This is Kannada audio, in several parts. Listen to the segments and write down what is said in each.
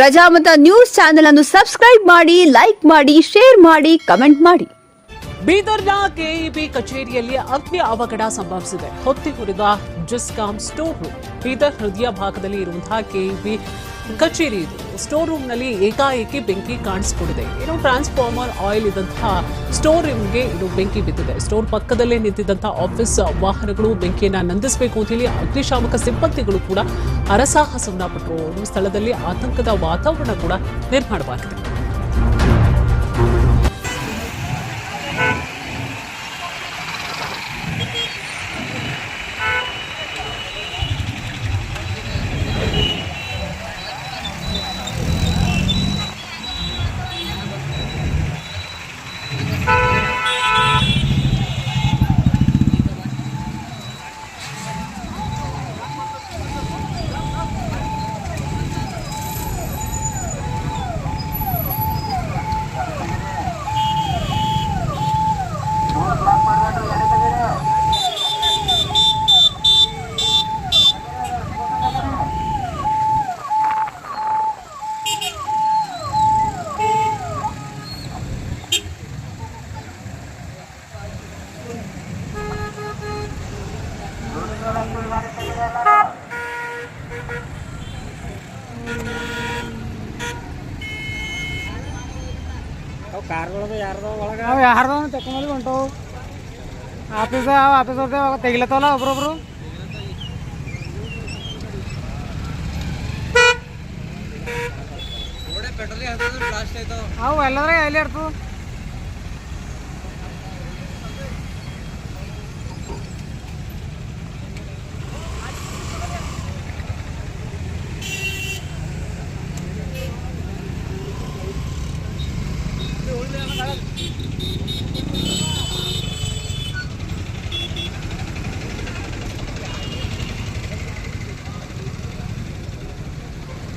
ಪ್ರಜಾಮತ ನ್ಯೂಸ್ ಚಾನೆಲ್ ಅನ್ನು ಸಬ್ಸ್ಕ್ರೈಬ್ ಮಾಡಿ, ಲೈಕ್ ಮಾಡಿ, ಶೇರ್ ಮಾಡಿ, ಕಮೆಂಟ್ ಮಾಡಿ. ಬೀದರ್ನ ಕೆಇಬಿ ಕಚೇರಿಯಲ್ಲಿ ಅಗ್ನಿ ಅವಘಡ ಸಂಭವಿಸಿದೆ. ಹೊತ್ತಿಗುರಿದ ಜಿಸ್ಕಾಂ ಸ್ಟೋರ್ ರೂಮ್ ಬೀದರ್ ಹೃದಯ ಭಾಗದಲ್ಲಿ ಇರುವಂತಹ ಕೆಇಬಿ ಕಚೇರಿ ಇದು. ಸ್ಟೋರ್ ರೂಮ್ನಲ್ಲಿ ಏಕಾಏಕಿ ಬೆಂಕಿ ಕಾಣಿಸ್ಕೊಂಡಿದೆ. ಏನು ಟ್ರಾನ್ಸ್ಫಾರ್ಮರ್ ಆಯಿಲ್ ಇದ್ದಂತಹ ಸ್ಟೋರ್ ರೂಮ್ಗೆ ಇದು ಬೆಂಕಿ ಬಿದ್ದಿದೆ. ಸ್ಟೋರ್ ಪಕ್ಕದಲ್ಲೇ ನಿಂತಿದ್ದಂತಹ ಆಫೀಸ್ ವಾಹನಗಳು ಬೆಂಕಿಯನ್ನ ನಂದಿಸಬೇಕು ಅಂತ ಹೇಳಿ ಅಗ್ನಿಶಾಮಕ ಸಿಬ್ಬಂದಿಗಳು ಕೂಡ ಹರಸಾಹಸವನ್ನ ಪಟ್ಟರು ಸ್ಥಳದಲ್ಲಿ ಆತಂಕದ ವಾತಾವರಣ ಕೂಡ ನಿರ್ಮಾಣವಾಗಿದೆ. ಕಾರ್ಗಳದು ಯಾರ್ದೋ ಒಳಗೆ. ಅವು ಯಾರ್ದೋ ತಕೊಂಬಲ್ಲಿ ಹೊಂಟವು ಆಫೀಸ್ ಅವು ಆಫೀಸ್ ಅವ್ರದ್ದು ಅವಾಗ ತೆಗಿಲತ್ತವಲ್ಲ ಒಬ್ರೊಬ್ರು? ಅವು ಎಲ್ಲದ್ರೆ ಎಲ್ಲಿ ಇರ್ತವು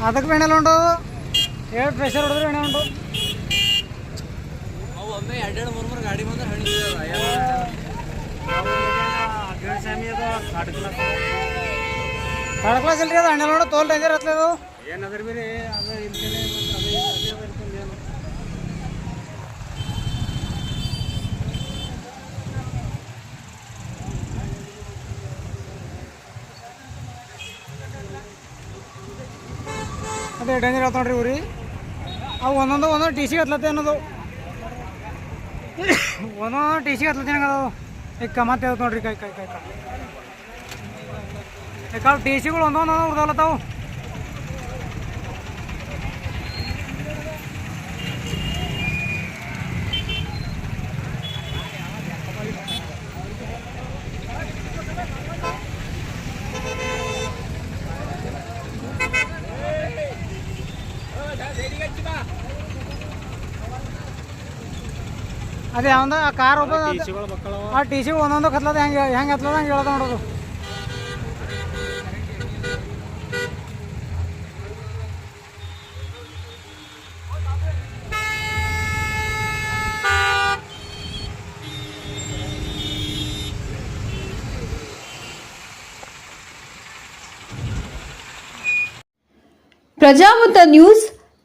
ಅದಕ್ಕೆ ಬೆಣ್ಣೆಲ್ಲ ಉಂಟು? ಎರಡು ಪ್ರೆಷರ್ ಹೊಡೆದ್ರೆ ಬೆಣ್ಣೆ ಉಂಟು. ಅವು ಒಮ್ಮೆ ಎರಡೆರಡು ಮೂರು ಮೂರು ಗಾಡಿ ಬಂದ್ರೆ ಹಣ್ಣು ಅಗ್ರಸ್ವಾಮಿ ಅದು ಕಡ್ಕಲಕ್ಕ ಥರ್ಡ್ ಕ್ಲಾಸ್ ಇಲ್ರಿ ಅದು? ಹಣ್ಣೆಲ್ಲ ನೋಡು ತೋಲ್ ಡೇಂಜರ್ ಹತ್ಲೆ ಅದು? ಏನದ್ರ ಬೀರಿ ಅದು ಇಲ್ದೇನೆ ಮತ್ತೆ ಅದು ಅದೇ ಬರ್ಕೊಂಡು ಏನು ಅದೇ ಡೇಂಜರ್ ಆಯ್ತು ನೋಡ್ರಿ ಊರಿ ಅವು ಒಂದೊಂದು ಒಂದೊಂದು ಟಿ ಸಿ ಹತ್ಲತ್ತೆ ಅನ್ನೋದು. ಒಂದೊಂದು ಟಿ ಸಿ ಹತ್ಲತ್ತೆ ಅದು ಈಗ ಕಮತ್ತೆ ನೋಡ್ರಿ, ಕೈ ಕೈ ಕೈ ಕೈ. ಯಾಕಂದ್ರೆ ಟಿ ಸಿಗಳು ಒಂದೊಂದು ಒಂದೊಂದು ಅದೇ ಯಾವಂದ ಆ ಕಾರ್ ಒಬ್ಬ ಟಿಸಿಗಳು ಮಕ್ಕಳು ಆ ಟಿ ಸಿ ಒಂದೊಂದು ಹತ್ಲದ ಹೆಂಗೆ ಹೆಂಗೆ ಹತ್ಲದ ಹಂಗೆ ಹೇಳದ ನೋಡೋದು ಪ್ರಜಾಮತ ನ್ಯೂಸ್